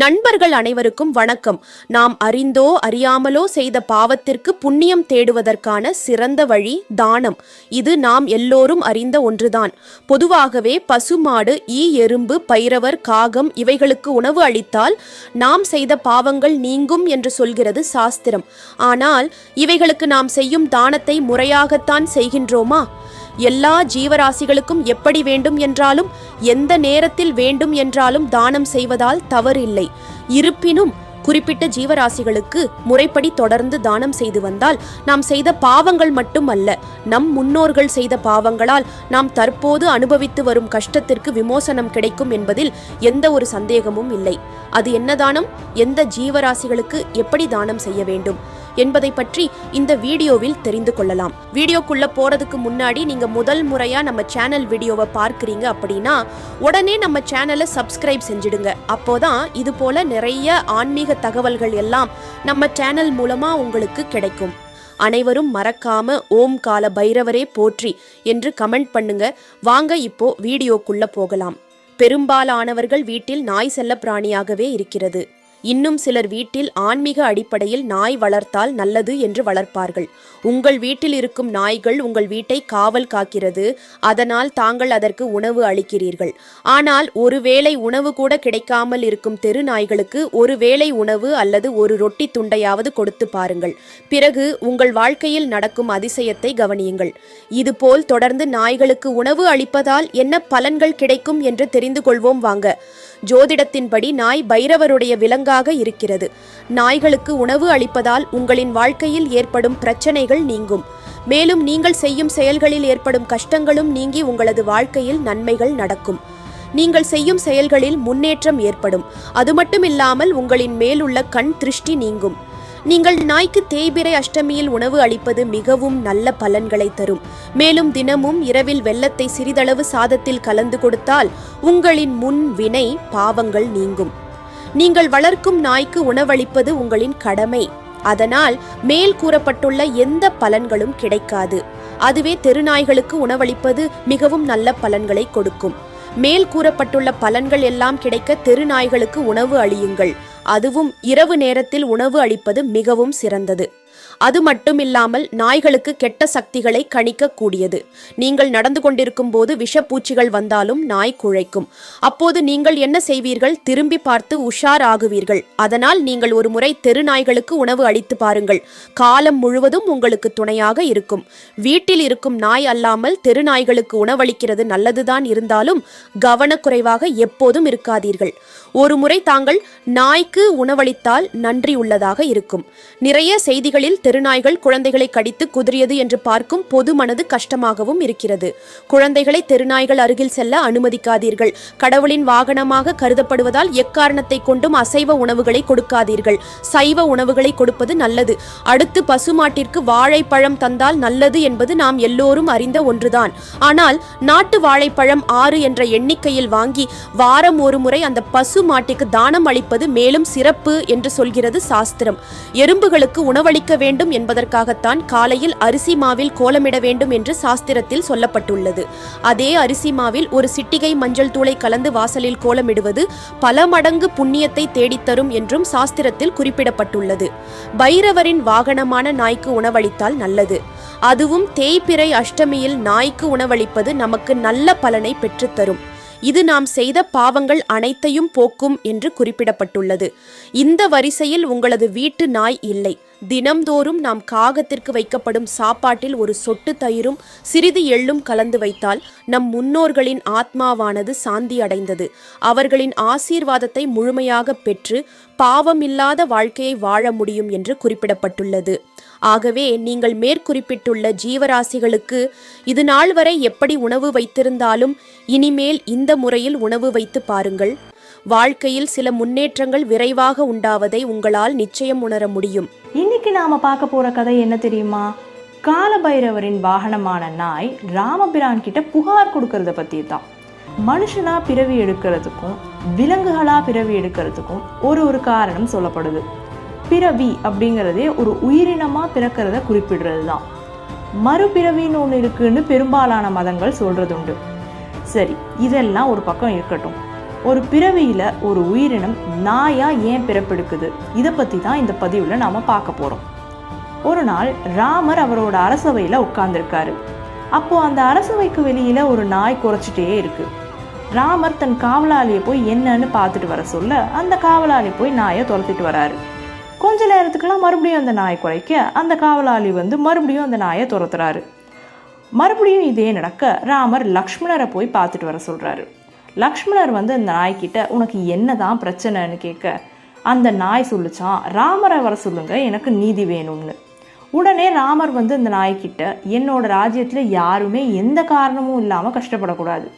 நண்பர்கள் அனைவருக்கும் வணக்கம். நாம் அறிந்தோ அறியாமலோ செய்த பாவத்திற்கு புண்ணியம் தேடுவதற்கான சிறந்த வழி தானம். இது நாம் எல்லோரும் அறிந்த ஒன்றுதான். பொதுவாகவே பசுமாடு ஈ எறும்பு பைரவர் காகம் இவைகளுக்கு உணவு அளித்தால் நாம் செய்த பாவங்கள் நீங்கும் என்று சொல்கிறது சாஸ்திரம். ஆனால் இவைகளுக்கு நாம் செய்யும் தானத்தை முறையாகத்தான் செய்கின்றோமா? எல்லா ஜீவராசிகளுக்கும் எப்படி வேண்டும் என்றாலும் எந்த நேரத்தில் வேண்டும் என்றாலும் தானம் செய்வதால் தவறில்லை. இருப்பினும் குறிப்பிட்ட ஜீவராசிகளுக்கு முறைப்படி தொடர்ந்து தானம் செய்து வந்தால் நாம் செய்த பாவங்கள் மட்டுமல்ல நம் முன்னோர்கள் செய்த பாவங்களால் நாம் தற்போது அனுபவித்து வரும் கஷ்டத்திற்கு விமோசனம் கிடைக்கும் என்பதில் எந்த ஒரு சந்தேகமும் இல்லை. அது என்ன தானம்? எந்த ஜீவராசிகளுக்கு எப்படி தானம் செய்ய வேண்டும்? என்பதை பற்றி இந்த வீடியோவில் தெரிந்து கொள்ளலாம். வீடியோக்குள்ள போறதுக்கு முன்னாடி நீங்க முதல் முறையா நம்ம சேனல் வீடியோவை பார்க்குறீங்க அப்படின்னா உடனே நம்ம சேனலை சப்ஸ்கிரைப் செஞ்சிடுங்க. அப்போதான் இது போல நிறைய ஆன்மீக தகவல்கள் எல்லாம் நம்ம சேனல் மூலமா உங்களுக்கு கிடைக்கும். அனைவரும் மறக்காம ஓம் கால பைரவரே போற்றி என்று கமெண்ட் பண்ணுங்க. வாங்க இப்போ வீடியோக்குள்ள போகலாம். பெரும்பாலானவர்கள் வீட்டில் நாய் செல்ல பிராணியாகவே இருக்கிறது. இன்னும் சிலர் வீட்டில் ஆன்மீக அடிப்படையில் நாய் வளர்த்தால் நல்லது என்று வளர்ப்பார்கள். உங்கள் வீட்டில் இருக்கும் நாய்கள் உங்கள் வீட்டை காவல் காக்கிறது அதனால் தாங்கள் அதற்கு உணவு அளிக்கிறீர்கள். ஆனால் ஒருவேளை உணவு கூட கிடைக்காமல் இருக்கும் தெரு நாய்களுக்கு ஒருவேளை உணவு அல்லது ஒரு ரொட்டி துண்டையாவது கொடுத்து பாருங்கள். பிறகு உங்கள் வாழ்க்கையில் நடக்கும் அதிசயத்தை கவனியுங்கள். இதுபோல் தொடர்ந்து நாய்களுக்கு உணவு அளிப்பதால் என்ன பலன்கள் கிடைக்கும் என்று தெரிந்து கொள்வோம் வாங்க. ஜோதிடத்தின்படி நாய் பைரவருடைய விலங்காக இருக்கிறது. நாய்களுக்கு உணவு அளிப்பதால் உங்களின் வாழ்க்கையில் ஏற்படும் பிரச்சனைகள் நீங்கும். மேலும் நீங்கள் செய்யும் செயல்களில் ஏற்படும் கஷ்டங்களும் நீங்கி உங்களது வாழ்க்கையில் நன்மைகள் நடக்கும். நீங்கள் செய்யும் செயல்களில் முன்னேற்றம் ஏற்படும். அது மட்டுமில்லாமல் உங்களின் மேலுள்ள கண் திருஷ்டி நீங்கும். நீங்கள் நாய்க்கு தேய்பிரை அஷ்டமியில் உணவு அளிப்பது மிகவும் நல்ல பலன்களை தரும். மேலும் தினமும் இரவில் வெள்ளத்தை சிறிதளவு சாதத்தில் கலந்து கொடுத்தால் உங்களின் முன் வினை பாவங்கள் நீங்கும். நீங்கள் வளர்க்கும் நாய்க்கு உணவளிப்பது உங்களின் கடமை. அதனால் மேல் கூறப்பட்டுள்ள எந்த பலன்களும் கிடைக்காது. அதுவே தெருநாய்களுக்கு உணவளிப்பது மிகவும் நல்ல பலன்களை கொடுக்கும். மேல் கூறப்பட்டுள்ள பலன்கள் எல்லாம் கிடைக்க தெருநாய்களுக்கு உணவு அளியுங்கள். அதுவும் இரவு நேரத்தில் உணவு அளிப்பது மிகவும் சிறந்தது. அது மட்டுமில்லாமல் நாய்களுக்கு கெட்ட சக்திகளை கணிக்கக்கூடியது. நீங்கள் நடந்து கொண்டிருக்கும் போது விஷப்பூச்சிகள் வந்தாலும் நாய் குழைக்கும். அப்போது நீங்கள் என்ன செய்வீர்கள்? திரும்பி பார்த்து உஷார் ஆகுவீர்கள் அதனால் நீங்கள் ஒரு முறை தெரு நாய்களுக்கு உணவு அளித்து பாருங்கள். காலம் முழுவதும் உங்களுக்கு துணையாக இருக்கும். வீட்டில் இருக்கும் நாய் அல்லாமல் தெரு நாய்களுக்கு உணவளிக்கிறது நல்லதுதான் இருந்தாலும் கவனக்குறைவாக எப்போதும் இருக்காதீர்கள். ஒரு முறை தாங்கள் நாய்க்கு உணவளித்தால் நன்றி உள்ளதாக இருக்கும். நிறைய செய்திகளில் தெருநாய்கள் குழந்தைகளை கடித்து குதிரியது என்று பார்க்கும் பொது மனது கஷ்டமாகவும் இருக்கிறது. குழந்தைகளை தெருநாய்கள் அருகில் செல்ல அனுமதிக்காதீர்கள். கடவுளின் வாகனமாக கருதப்படுவதால் எக்காரணத்தை கொண்டும் அசைவ உணவுகளை கொடுக்காதீர்கள். சைவ உணவுகளை கொடுப்பது நல்லது. அடுத்து பசுமாட்டிற்கு வாழைப்பழம் தந்தால் நல்லது என்பது நாம் எல்லோரும் அறிந்த ஒன்றுதான். ஆனால் நாட்டு வாழைப்பழம் ஆறு என்ற எண்ணிக்கையில் வாங்கி வாரம் ஒரு முறை அந்த பசு மாட்டிற்கு தானம் அளிப்பது மேலும் சிறப்பு என்று சொல்கிறது சாஸ்திரம். எறும்புகளுக்கு உணவளிக்க வேண்டும் என்பதற்காகத்தான் காலையில் அரிசி மாவில் கோலமிட வேண்டும் என்று சாஸ்திரத்தில் சொல்லப்பட்டுள்ளது. அதே அரிசி மாவில் ஒரு சிட்டிகை மஞ்சள் தூளை கலந்து வாசலில் கோலமிடுவது பல மடங்கு புண்ணியத்தை தேடித்தரும் என்றும் சாஸ்திரத்தில் குறிப்பிடப்பட்டுள்ளது. பைரவரின் வாகனமான நாய்க்கு உணவளித்தால் நல்லது. அதுவும் தேய்பிறை அஷ்டமியில் நாய்க்கு உணவளிப்பது நமக்கு நல்ல பலனை பெற்றுத்தரும். இது நாம் செய்த பாவங்கள் அனைத்தையும் போக்கும் என்று குறிப்பிடப்பட்டுள்ளது. இந்த வரிசையில் உங்களது வீட்டு நாய் இல்லை. தினம்தோறும் நாம் காகத்திற்கு வைக்கப்படும் சாப்பாட்டில் ஒரு சொட்டு தயிரும் சிறிது எள்ளும் கலந்து வைத்தால் நம் முன்னோர்களின் ஆத்மாவானது சாந்தி அடைந்தது. அவர்களின் ஆசீர்வாதத்தை முழுமையாக பெற்று பாவமில்லாத வாழ்க்கையை வாழ முடியும் என்று குறிப்பிடப்பட்டுள்ளது. ஆகவே நீங்கள் மேற்குறிப்பிட்டுள்ள ஜீவராசிகளுக்கு இது நாள் வரை எப்படி உணவு வைத்திருந்தாலும் இனிமேல் இந்த முறையில் உணவு வைத்து பாருங்கள். வாழ்க்கையில் சில முன்னேற்றங்கள் விரைவாக உண்டாவதை உங்களால் நிச்சயம் உணர முடியும். இன்னைக்கு நாம பார்க்க போற கதை என்ன தெரியுமா? காலபைரவரின் வாகனமான நாய் ராமபிரான் கிட்ட புகார் கொடுக்கறத பத்தி தான் மனுஷனா பிறவி எடுக்கிறதுக்கும் விலங்குகளா பிறவி எடுக்கிறதுக்கும் ஒரு ஒரு காரணம் சொல்லப்படுது. பிறவி அப்படிங்கிறதே ஒரு உயிரினமாக பிறக்கிறத குறிப்பிடுறது தான் மறுபிறவின்னு ஒன்று இருக்குன்னு பெரும்பாலான மதங்கள் சொல்கிறது உண்டு சரி இதெல்லாம் ஒரு பக்கம் இருக்கட்டும். ஒரு பிறவியில் ஒரு உயிரினம் நாயாக ஏன் பிறப்பெடுக்குது? இதை பற்றி தான் இந்த பதிவில் நாம் பார்க்க போகிறோம் ஒரு நாள் ராமர் அவரோட அரசவையில் உட்கார்ந்துருக்காரு. அப்போது அந்த அரசவைக்கு வெளியில் ஒரு நாய் குறைச்சிட்டே இருக்குது ராமர் தன் காவலாளியை போய் என்னன்னு பார்த்துட்டு வர சொல்ல அந்த காவலாளி போய் நாயை துரத்திட்டு வராரு. கொஞ்ச நேரத்துக்கெல்லாம் மறுபடியும் அந்த நாய் குறைக்க அந்த காவலாளி வந்து மறுபடியும் அந்த நாயை துரத்துறாரு. மறுபடியும் இதே நடக்க ராமர் லக்ஷ்மணரை போய் பார்த்துட்டு வர சொல்கிறாரு லக்ஷ்மணர் வந்து அந்த நாய்க்கிட்ட உனக்கு என்ன தான் பிரச்சனைன்னு கேட்க அந்த நாய் சொல்லிச்சான் ராமரை வர சொல்லுங்க எனக்கு நீதி வேணும்னு. உடனே ராமர் வந்து அந்த நாய்க்கிட்ட என்னோட ராஜ்யத்தில் யாருமே எந்த காரணமும் இல்லாமல் கஷ்டப்படக்கூடாது.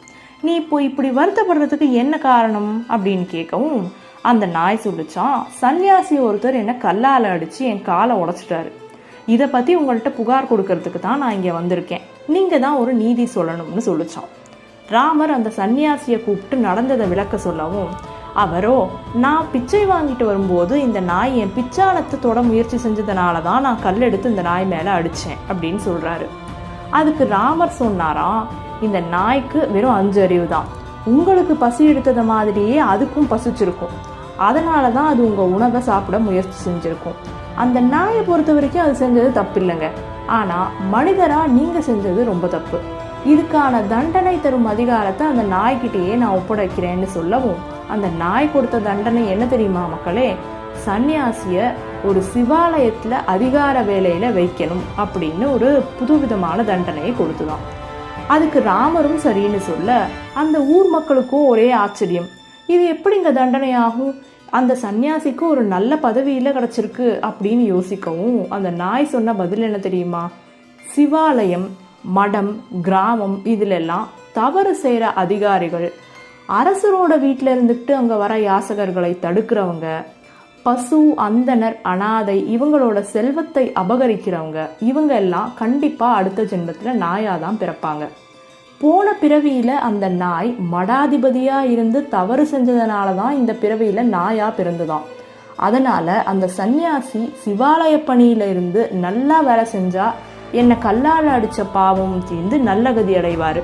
நீ இப்போ இப்படி வருத்தப்படுறதுக்கு என்ன காரணம்? அப்படின்னு கேட்கவும் அந்த நாய் சொல்லிச்சான் சன்னியாசி ஒருத்தர் என்னை கல்லால் அடித்து என் காலை உடச்சிட்டாரு. இதை பற்றி உங்கள்கிட்ட புகார் கொடுக்கறதுக்கு தான் நான் இங்கே வந்திருக்கேன். நீங்கள் தான் ஒரு நீதி சொல்லணும்னு சொல்லிச்சான் ராமர் அந்த சன்னியாசியை கூப்பிட்டு நடந்ததை விளக்க சொல்லவும் அவரோ நான் பிச்சை வாங்கிட்டு வரும்போது இந்த நாய் என் பிச்சானத்தை தொட முயற்சி செஞ்சதுனால தான் நான் கல் எடுத்து இந்த நாய் மேலே அடித்தேன் அப்படின்னு சொல்கிறாரு அதுக்கு ராமர் சொன்னாராம் இந்த நாய்க்கு வெறும் அஞ்சு அறிவு தான். உங்களுக்கு பசி எடுத்தது மாதிரியே அதுக்கும் பசிச்சிருக்கும். அதனால தான் அது உங்கள் உணவை சாப்பிட முயற்சி செஞ்சுருக்கும். அந்த நாயை பொறுத்த வரைக்கும் அது செஞ்சது தப்பு இல்லைங்க ஆனால் மனிதராக நீங்கள் செஞ்சது ரொம்ப தப்பு. இதுக்கான தண்டனை தரும் அதிகாரத்தை அந்த நாய்கிட்டேயே நான் ஒப்படைக்கிறேன்னு சொல்லவும் அந்த நாய் கொடுத்த தண்டனை என்ன தெரியுமா மக்களே? சன்னியாசிய ஒரு சிவாலயத்தில் அதிகார வேலையில் வைக்கணும் அப்படின்னு ஒரு புதுவிதமான தண்டனையை கொடுத்துதான். அதுக்கு ராமரும் சரின்னு சொல்ல அந்த ஊர் மக்களுக்கும் ஒரே ஆச்சரியம். இது எப்படிங்க தண்டனை ஆகும் அந்த சன்னியாசிக்கு ஒரு நல்ல பதவியில் கிடச்சிருக்கு அப்படின்னு யோசிக்கவும் அந்த நாய் சொன்ன பதில் என்ன தெரியுமா? சிவாலயம் மடம் கிராமம் இதிலெல்லாம் தவறு செய்கிற அதிகாரிகள். அரசரோட வீட்டில் இருந்துக்கிட்டு அங்கே வர யாசகர்களை தடுக்கிறவங்க. பசு அந்தனர் அனாதை இவங்களோட செல்வத்தை அபகரிக்கிறவங்க. இவங்க எல்லாம் கண்டிப்பாக அடுத்த ஜென்மத்தில் நாயாக தான் பிறப்பாங்க. போன பிறவியில் அந்த நாய் மடாதிபதியாக இருந்து தவறு செஞ்சதுனால தான் இந்த பிறவியில் நாயாக பிறந்துதான் அதனால் அந்த சன்னியாசி சிவாலய பணியில் இருந்து நல்லா வேலை செஞ்சால் என்னை கல்லால் அடித்த பாவம் தீர்ந்து நல்ல கதி அடைவார்.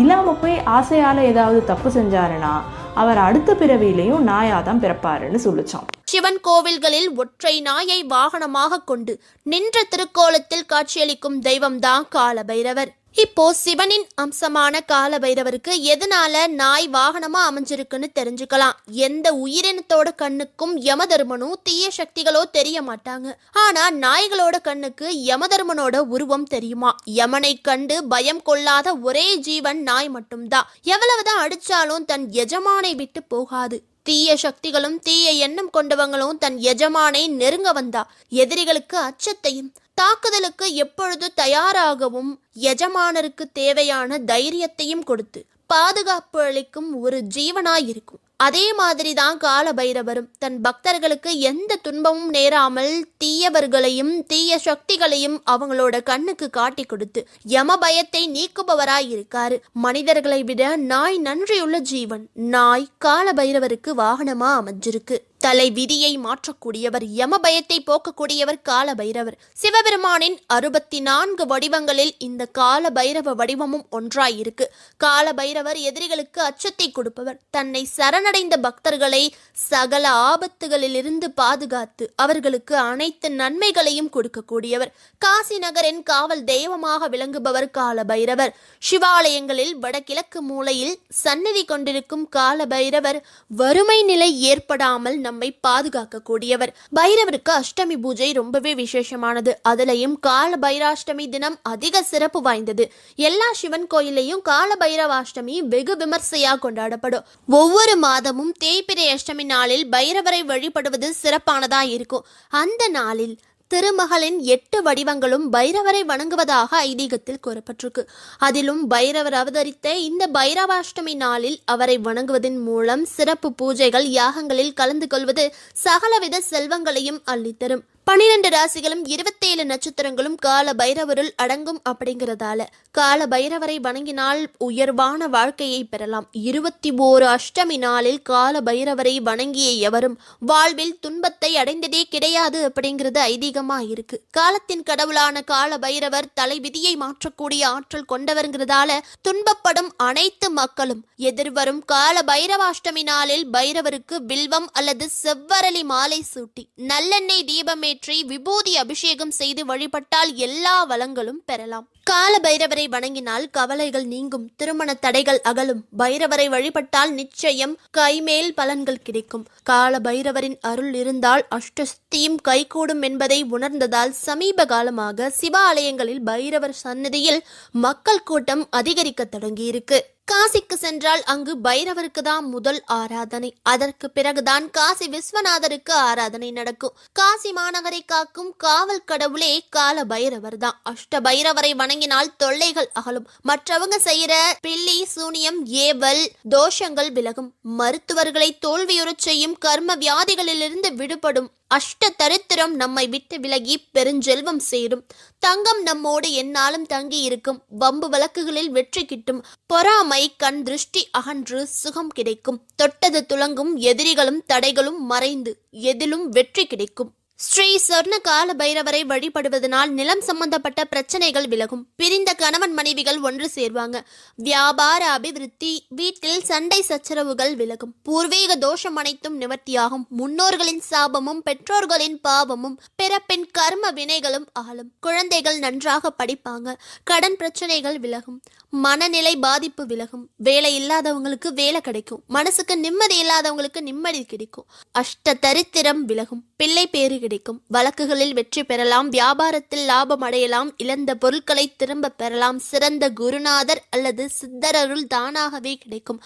இல்லாமல் போய் ஆசையால் ஏதாவது தப்பு செஞ்சாருன்னா அவர் அடுத்த பிறவியிலையும் நாயாக தான் பிறப்பாருன்னு சொல்லிச்சான் சிவன் கோவில்களில் ஒற்றை நாயை வாகனமாக கொண்டு நின்ற திருக்கோலத்தில் காட்சியளிக்கும் தெய்வம்தான் காலபைரவர். இப்போ சிவனின் அம்சமான காலபைரவருக்கு எதனால நாய் வாகனமா அமைஞ்சிருக்குன்னு தெரிஞ்சுக்கலாம். எந்த உயிரினத்தோட கண்ணுக்கும் யமதர்மனும் தீய சக்திகளோ தெரிய மாட்டாங்க. ஆனா நாய்களோட கண்ணுக்கு யமதர்மனோட உருவம் தெரியுமா? யமனை கண்டு பயம் கொள்ளாத ஒரே ஜீவன் நாய் மட்டும்தான் எவ்வளவுதான் அடிச்சாலும் தன் எஜமானை விட்டு போகாது. தீய சக்திகளும் தீய எண்ணம் கொண்டவங்களும் தன் எஜமானை நெருங்க வந்தா. எதிரிகளுக்கு அச்சத்தையும் தாக்குதலுக்கு எப்பொழுது தயாராகவும் எஜமானருக்கு தேவையான தைரியத்தையும் கொடுத்து பாதுகாப்பு அளிக்கும் ஒரு ஜீவனாயிருக்கும். அதே மாதிரி தான் கால பைரவரும் தன் பக்தர்களுக்கு எந்த துன்பமும் நேராமல் தீயவர்களையும் தீய சக்திகளையும் அவங்களோட கண்ணுக்கு காட்டி கொடுத்து யம பயத்தை நீக்குபவராய் இருக்காரு மனிதர்களை விட நாய் நன்றியுள்ள ஜீவன் நாய் கால பைரவருக்கு வாகனமா அமைஞ்சிருக்கு. தலை விதியை மாற்றக்கூடியவர் யமபயத்தை போக்கக்கூடியவர் கால பைரவர் சிவபெருமானின் அறுபத்தி நான்கு வடிவங்களில் இந்த கால பைரவ வடிவமும் ஒன்றாயிருக்கு. கால பைரவர் எதிரிகளுக்கு அச்சத்தை கொடுப்பவர். தன்னை சரணடைந்த பக்தர்களை சகல ஆபத்துகளிலிருந்து பாதுகாத்து அவர்களுக்கு அனைத்து நன்மைகளையும் கொடுக்கக்கூடியவர். காசி நகரின் காவல் தெய்வமாக விளங்குபவர் கால பைரவர் சிவாலயங்களில் வடகிழக்கு மூலையில் சந்நிதி கொண்டிருக்கும் கால பைரவர் வறுமை நிலை ஏற்படாமல் நம்மை பாதுகாக்கக்கூடியவர். பைரவருக்கு அஷ்டமி பூஜை ரொம்பவே விசேஷமானது. அதுலயும் கால பைராஷ்டமி தினம் அதிக சிறப்பு வாய்ந்தது. எல்லா சிவன் கோயிலையும் கால பைரவாஷ்டமி வெகு விமர்சையா கொண்டாடப்படும். ஒவ்வொரு மாதமும் தேய்பிரை அஷ்டமி நாளில் பைரவரை வழிபடுவது சிறப்பானதா இருக்கும். அந்த நாளில் திருமகளின் எட்டு வடிவங்களும் பைரவரை வணங்குவதாக ஐதீகத்தில் கூறப்பட்டிருக்கு. அதிலும் பைரவர் அவதரித்த இந்த பைரவாஷ்டமி நாளில் அவரை வணங்குவதன் மூலம் சிறப்பு பூஜைகள் யாகங்களில் கலந்து கொள்வது சகலவித செல்வங்களையும் அள்ளித்தரும். பனிரெண்டு ராசிகளும் இருபத்தேழு நட்சத்திரங்களும் கால பைரவருள் அடங்கும் அப்படிங்கிறதால கால பைரவரை வணங்கினால் உயர்வான வாழ்க்கையை பெறலாம். இருபத்தி ஓரு அஷ்டமி நாளில் கால பைரவரை வணங்கிய எவரும் வாழ்வில் துன்பத்தை அடைந்ததே கிடையாது அப்படிங்கிறது ஐதீகமா இருக்கு. காலத்தின் கடவுளான கால பைரவர் தலை விதியை மாற்றக்கூடிய ஆற்றல் கொண்டவர்ங்கிறதால துன்பப்படும் அனைத்து மக்களும் எதிர்வரும் கால பைரவாஷ்டமி நாளில் பைரவருக்கு வில்வம் அல்லது செவ்வரளி மாலை சூட்டி நல்லெண்ணெய் தீபமே தீபமேற்றி விபூதி அபிஷேகம் செய்து வழிபட்டால் எல்லா வளங்களும் பெறலாம். கால பைரவரை வணங்கினால் கவலைகள் நீங்கும். திருமண தடைகள் அகலும். பைரவரை வழிபட்டால் நிச்சயம் கைமேல் பலன்கள் கிடைக்கும். கால பைரவரின் அருள் இருந்தால் அஷ்டஸ்தியும் கைகூடும் என்பதை உணர்ந்ததால் சமீப காலமாக சிவாலயங்களில் பைரவர் சன்னதியில் மக்கள் கூட்டம் அதிகரிக்க தொடங்கியிருக்கு. காசிக்கு சென்றால் அங்கு பைரவருக்கு தான் முதல் ஆராதனை. அதற்கு பிறகுதான் காசி விஸ்வநாதருக்கு ஆராதனை நடக்கும். காசி மாநகரை காக்கும் காவல் கடவுளே கால பைரவர் தான் அஷ்ட பைரவரை வணங்கினால் தொல்லைகள் அகலும். மற்றவங்க செய்யற பில்லி சூனியம் ஏவல் தோஷங்கள் விலகும். மருத்துவர்களை தோல்வியுறச் செய்யும் கர்ம வியாதிகளிலிருந்து விடுபடும் அஷ்ட தரித்திரம் நம்மை விட்டு விலகி பெருஞ்செல்வம் சேரும். தங்கம் நம்மோடு என்னாலும் தங்கி இருக்கும் வம்பு வழக்குகளில் வெற்றி கிட்டும். பொறாமை கண் திருஷ்டி அகன்று சுகம் கிடைக்கும். தொட்டது துலங்கும் எதிரிகளும் தடைகளும் மறைந்து எதிலும் வெற்றி கிடைக்கும். ஸ்ரீ சொர்ண கால பைரவரை வழிபடுவதனால் நிலம் சம்பந்தப்பட்ட பிரச்சனைகள் விலகும். பிரிந்த கணவன் மனைவிகள் ஒன்று சேர்வாங்க. வியாபார அபிவிருத்தி வீட்டில் சண்டை சச்சரவுகள் விலகும். பூர்வீக தோஷம் அனைத்தும் நிவர்த்தியாகும். முன்னோர்களின் சாபமும் பெற்றோர்களின் பாவமும் பிறப்பின் கர்ம வினைகளும் ஆளும். குழந்தைகள் நன்றாக படிப்பாங்க. கடன் பிரச்சனைகள் விலகும். மனநிலை பாதிப்பு விலகும். வேலை இல்லாதவங்களுக்கு வேலை கிடைக்கும். மனசுக்கு நிம்மதி இல்லாதவங்களுக்கு நிம்மதி கிடைக்கும். அஷ்ட தரித்திரம் விலகும். பிள்ளை பேறு கிடைக்கும். கிடைக்கும். வழக்குகளில் வெற்றி பெறலாம். வியாபாரத்தில் லாபம் அடையலாம். இழந்த பொருட்களை திரும்ப பெறலாம். சிறந்த குருநாதர் அல்லது சித்தரருள் தானாகவே கிடைக்கும்.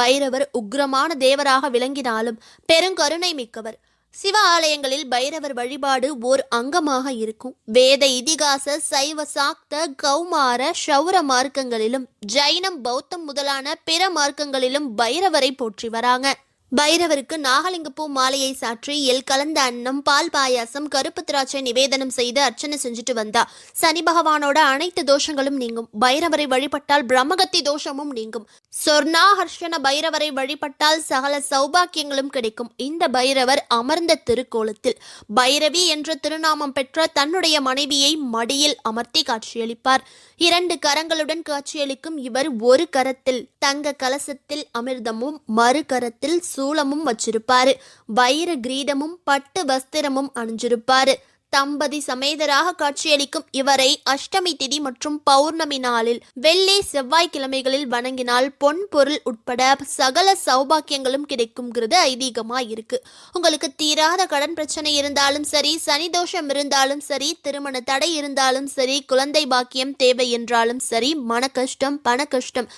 பைரவர் உக்ரமான தேவராக விளங்கினாலும் பெருங்கருணை மிக்கவர். சிவ ஆலயங்களில் பைரவர் வழிபாடு ஓர் அங்கமாக இருக்கும். வேத இதிகாச சைவ சாக்த கௌமார சௌர மார்க்கங்களிலும் ஜைனம் பௌத்தம் முதலான பிற மார்க்கங்களிலும் பைரவரை போற்றி வராங்க. பைரவருக்கு நாகலிங்கப்பூ மாலையை சாற்றி எல் கலந்த அன்னம் பால் பாயாசம் கருப்பு திராட்சை நிவேதனம் செய்து அர்ச்சனை செஞ்சுட்டு வந்தா. சனி பகவானோட அனைத்து தோஷங்களும் நீங்கும். பைரவரை வழிபட்டால் பிரம்மகத்தி தோஷமும் நீங்கும். சொர்ணாஹர்ஷண பைரவரை வழிபட்டால் சகல சௌபாக்கியங்களும் கிடைக்கும். இந்த பைரவர் அமர்ந்த திருக்கோலத்தில். பைரவி என்ற திருநாமம் பெற்ற தன்னுடைய மனைவியை மடியில் அமர்த்தி காட்சியளிப்பார். இரண்டு கரங்களுடன் காட்சியளிக்கும் இவர் ஒரு கரத்தில் தங்க கலசத்தில் அமிர்தமும் மறு கரத்தில் சூளமும் வச்சிருப்பாரு. வைர கிரீடமும் பட்டு வஸ்திரமும் அணிஞ்சிருப்பாரு. தம்பதி சமேதராக காட்சியளிக்கும் இவரை அஷ்டமி திதி மற்றும் பௌர்ணமி நாளில் வெள்ளி செவ்வாய்க்கிழமைகளில் வணங்கினால் பொன் பொருள் உட்பட சகல சௌபாக்கியங்களும் கிடைக்குங்கிறது ஐதீகமா இருக்கு உங்களுக்கு தீராத கடன் பிரச்சனை இருந்தாலும் சரி சனி தோஷம் இருந்தாலும் சரி திருமண தடை இருந்தாலும் சரி குழந்தை பாக்கியம் தேவை என்றாலும் சரி மன கஷ்டம் பண கஷ்டம்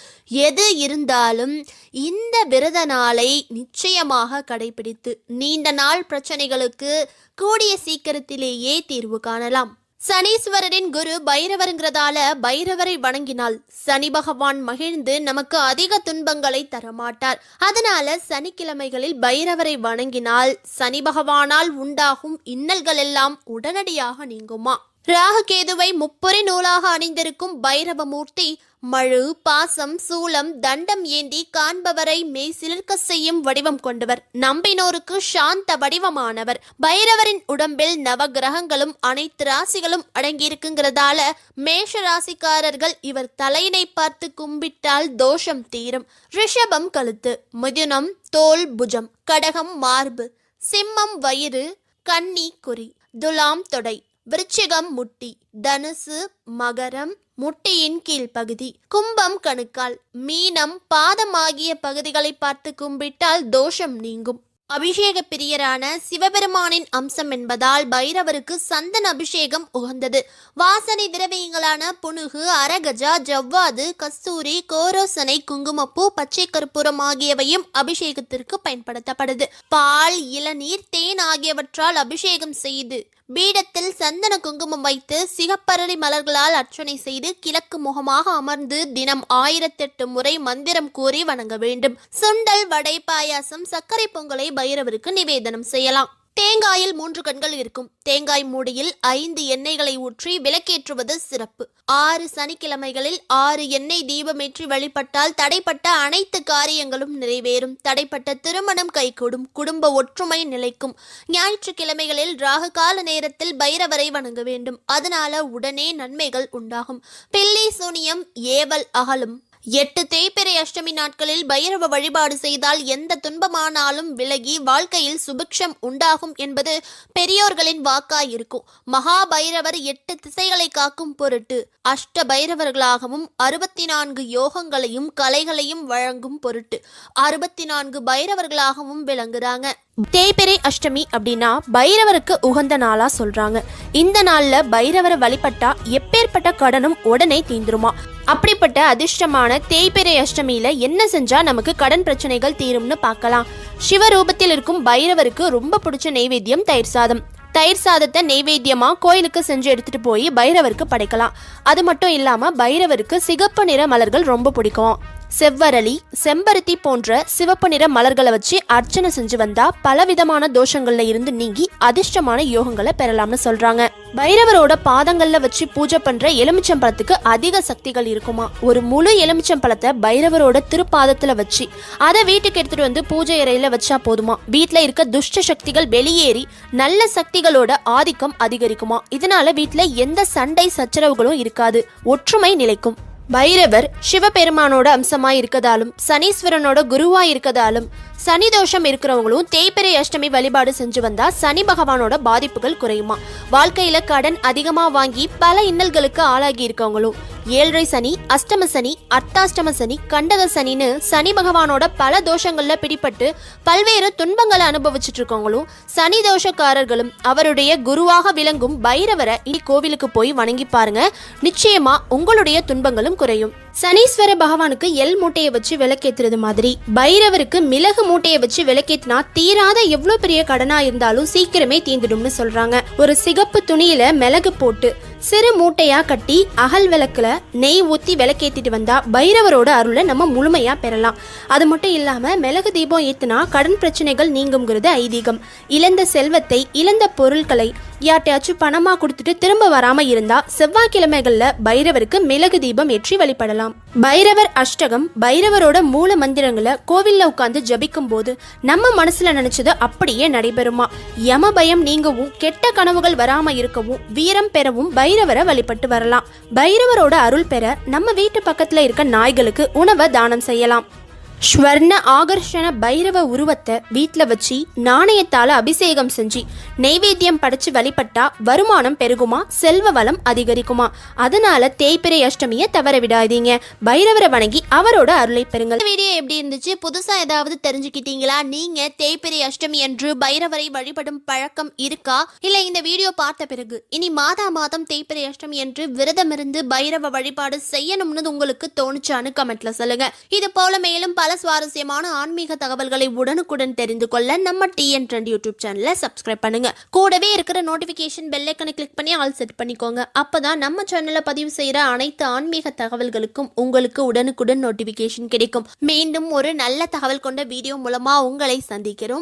எது இருந்தாலும் இந்த விரத நாளை நிச்சயமாக கடைபிடித்து நீண்ட நாள் பிரச்சனைகளுக்கு கூடிய சீக்கிரத்திலேயே தீர்வு காணலாம். சனீஸ்வரரின் குரு பைரவருங்கிறதால பைரவரை வணங்கினால் சனி பகவான் மகிழ்ந்து நமக்கு அதிக துன்பங்களை தரமாட்டார். அதனால சனிக்கிழமைகளில் பைரவரை வணங்கினால் சனி பகவானால் உண்டாகும் இன்னல்கள் எல்லாம் உடனடியாக நீங்குமா? ராகுகேதுவை முப்பொறி நூலாக அணிந்திருக்கும் பைரவமூர்த்தி மழு பாசம் சூலம் தண்டம் ஏந்தி காண்பவரை மெய் சிலிர்க்க செய்யும் வடிவம் கொண்டவர். நம்பினோருக்கு சாந்த வடிவமானவர். பைரவரின் உடம்பில் நவ கிரகங்களும் அனைத்து ராசிகளும் அடங்கியிருக்குங்கிறதால மேஷ ராசிக்காரர்கள் இவர் தலையினை பார்த்து கும்பிட்டால் தோஷம் தீரும். ரிஷபம் கழுத்து மிதுனம் தோல் புஜம் கடகம் மார்பு சிம்மம் வயிறு கன்னி குறி துலாம் தொடை. விருச்சிகம் முட்டி தனுசு மகரம் முட்டியின் கீழ்ப்பகுதி கும்பம் கணுக்கால் மீனம் பாதம் ஆகிய பகுதிகளை பார்த்து கும்பிட்டால் தோஷம் நீங்கும். அபிஷேக பிரியரான சிவபெருமானின் அம்சம் என்பதால் பைரவருக்கு சந்தன அபிஷேகம் உகந்தது. வாசனை திரவியங்களான புனுகு அரகஜா ஜவ்வாது கஸ்தூரி கோரோசனை குங்குமப்பூ பச்சை கற்பூரம் ஆகியவையும் அபிஷேகத்திற்கு பயன்படுத்தப்படுது. பால் இளநீர் தேன் ஆகியவற்றால் அபிஷேகம் செய்து பீடத்தில் சந்தன குங்குமம் வைத்து சிகப்பரளி மலர்களால் அர்ச்சனை செய்து கிழக்கு முகமாக அமர்ந்து தினம் ஆயிரத்தெட்டு முறை மந்திரம் கூறி வணங்க வேண்டும். சுண்டல் வடை பாயாசம் சர்க்கரை பொங்கலை பைரவருக்கு நிவேதனம் செய்யலாம். தேங்காயில் மூன்று கண்கள் இருக்கும். தேங்காய் மூடியில் ஐந்து எண்ணெய்களை ஊற்றி விளக்கேற்றுவது சிறப்பு. ஆறு சனிக்கிழமைகளில் ஆறு எண்ணெய் தீபமேற்றி வழிபட்டால் தடைப்பட்ட அனைத்து காரியங்களும் நிறைவேறும். தடைப்பட்ட திருமணம் கைகூடும். குடும்ப ஒற்றுமை நிலைக்கும். ஞாயிற்றுக்கிழமைகளில் ராகு கால நேரத்தில் பைரவரை வணங்க வேண்டும். அதனால உடனே நன்மைகள் உண்டாகும். பில்லி சூனியம் ஏவல் அகலும். எட்டு தேய்பிறை அஷ்டமி நாட்களில் பைரவ வழிபாடு செய்தால் எந்த துன்பமானாலும் விலகி வாழ்க்கையில் சுபிக்ஷம் உண்டாகும் என்பது பெரியோர்களின் வாக்கா இருக்கும் மகா பைரவர் எட்டு திசைகளை காக்கும் பொருட்டு அஷ்ட பைரவர்களாகவும் அறுபத்தி நான்கு யோகங்களையும் கலைகளையும் வழங்கும் பொருட்டு அறுபத்தி நான்கு பைரவர்களாகவும் விளங்குறாங்க. தேய்பிறை அஷ்டமி அப்படின்னா பைரவருக்கு உகந்த நாளா சொல்றாங்க. இந்த நாள்ல பைரவரை வழிபட்டா எப்பேற்பட்ட கடனும் உடனே தீந்துருமா? அப்படிப்பட்ட அதிர்ஷ்டமான தேய்பிறை அஷ்டமியில என்ன செஞ்சா நமக்கு கடன் பிரச்சனைகள் தீரும்னு பார்க்கலாம். சிவரூபத்தில் இருக்கும் பைரவருக்கு ரொம்ப பிடிச்ச நெய்வேத்தியம் தயிர் சாதம். தயிர் சாதத்தை நெய்வேத்தியமா கோயிலுக்கு செஞ்சு எடுத்துட்டு போய் பைரவருக்கு படைக்கலாம். அது மட்டும் இல்லாம பைரவருக்கு சிகப்பு நிற மலர்கள் ரொம்ப பிடிக்கும். செவ்வரளி செம்பருத்தி போன்ற சிவப்பு நிற மலர்களை வச்சு அர்ச்சனை செஞ்சு வந்தா பலவிதமான தோஷங்கள்ல இருந்து நீங்கி அதிர்ஷ்டமான யோகங்களை பெறலாம்னு சொல்றாங்க. பைரவரோட பாதங்கள்ல வச்சு பூஜை பண்ற எலுமிச்சம்பழத்துக்கு அதிக சக்திகள் இருக்குமா? ஒரு முழு எலுமிச்சம்பழத்தை பைரவரோட திருப்பாதத்துல வச்சு அதை வீட்டுக்கு எடுத்துட்டு வந்து பூஜை அறையில வச்சா போதுமா? வீட்டுல இருக்க துஷ்ட சக்திகள் வெளியேறி நல்ல சக்திகளோட ஆதிக்கம் அதிகரிக்குமா? இதனால வீட்டுல எந்த சண்டை சச்சரவுகளும் இருக்காது. ஒற்றுமை நிலைக்கும். பைரவர் சிவபெருமானோட அம்சமாய் இருக்கதாலும் சனீஸ்வரனோட குருவாய் இருக்கதாலும் சனி தோஷம் இருக்கிறவங்களும் தேய்பிறை அஷ்டமி வழிபாடு செஞ்சு வந்தா சனி பகவானோட பாதிப்புகள் குறையுமா? வாழ்க்கையில கடன் அதிகமா வாங்கி பல இன்னல்களுக்கு ஆளாகி இருக்கவங்களும் ஏழரை சனி அஷ்டம சனி அர்த்தாஷ்டம சனி கண்டக சனின்னு சனி பகவானோட பல தோஷங்கள்ல பிடிபட்டு பல்வேறு துன்பங்களை அனுபவிச்சுட்டு இருக்கவங்களும் சனி தோஷக்காரர்களும் அவருடைய குருவாக விளங்கும் பைரவரை இனி கோவிலுக்கு போய் வணங்கி பாருங்க. நிச்சயமா உங்களுடைய துன்பங்களும் குறையும். சனீஸ்வர பகவானுக்கு எல் மூட்டையை வச்சு விளக்கேத்துறது மாதிரி பைரவருக்கு மிளகு மூட்டையை வச்சு விளக்கேத்தினா தீராத எவ்வளோ பெரிய கடனா இருந்தாலும் சீக்கிரமே தீந்துடும்னு சொல்றாங்க. ஒரு சிகப்பு துணியில மிளகு போட்டு சிறு மூட்டையா கட்டி அகல் விளக்குல நெய் ஊத்தி விளக்கேத்திட்டு வந்தா பைரவரோட அருளை நம்ம முழுமையா பெறலாம். அது மட்டும் இல்லாம மிளகு தீபம் ஏத்துனா கடன் பிரச்சனைகள் நீங்குங்கிறது ஐதீகம். இழந்த செல்வத்தை இழந்த பொருட்களை யார்ட்டையாச்சும் பணமா கொடுத்துட்டு திரும்ப வராம இருந்தா செவ்வாய்க்கிழமைகள்ல பைரவருக்கு மிளகு தீபம் ஏற்றி வழிபடலாம். பைரவர் அஷ்டகம் பைரவரோட மூல மந்திரங்களை கோவில்ல உட்கார்ந்து ஜபிக்கும் போது நம்ம மனசுல நினைச்சது அப்படியே நடைபெறுமா? யம பயம் நீங்கவும் கெட்ட கனவுகள் வராம இருக்கவும் வீரம் பெறவும் பைரவரை வழிபட்டு வரலாம். பைரவரோட அருள் பெற நம்ம வீட்டு பக்கத்துல இருக்க நாய்களுக்கு உணவை தானம் செய்யலாம். ஸ்வர்ண ஆகர்ஷண பைரவ உருவத்தை வீட்டில் வச்சு நாணயத்தால் அபிஷேகம் செஞ்சு நெய்வேத்தியம் படைச்சு வழிபட்டா வருமானம் பெருகுமா? செல்வ வளம் அதிகரிக்குமா? அதனால தேய்பிரை அஷ்டமியை தவற விடாதீங்க. பைரவரை வணங்கி அவரோட அருளை பெறுங்கள். இந்த வீடியோ எப்படி இருந்துச்சு? புதுசாக ஏதாவது தெரிஞ்சுக்கிட்டீங்களா? நீங்க தேய்பிரை அஷ்டமி என்று பைரவரை வழிபடும் பழக்கம் இருக்கா? இல்லை இந்த வீடியோ பார்த்த பிறகு இனி மாதா மாதம் தேய்பிரை அஷ்டமி என்று விரதம் இருந்து பைரவ வழிபாடு செய்யணும்னு உங்களுக்கு தோணுச்சான்னு கமெண்ட்ல சொல்லுங்க. இது போல மேலும் பல சுவாரஸ்யமான ஆன்மீக தகவல்களை உடனுக்குடன் தெரிந்து கொள்ள நம்ம டிஎன் ட்ரெண்ட் யூடியூப் சேனலை சப்ஸ்கிரைப் பண்ணுங்க. கூடவே இருக்கிற நோட்டிபிகேஷன் பெல் ஐக்கனை கிளிக் பண்ணி ஆல் செட் பண்ணிக்கோங்க. அப்பதான் நம்ம சேனல்ல பதிவு செய்யற அனைத்து ஆன்மீக தகவல்களுக்கும் உங்களுக்கு உடனுக்குடன் நோட்டிபிகேஷன் கிடைக்கும். மீண்டும் ஒரு நல்ல தகவல் கொண்ட வீடியோ மூலமா உங்களை சந்திக்கிறோம்.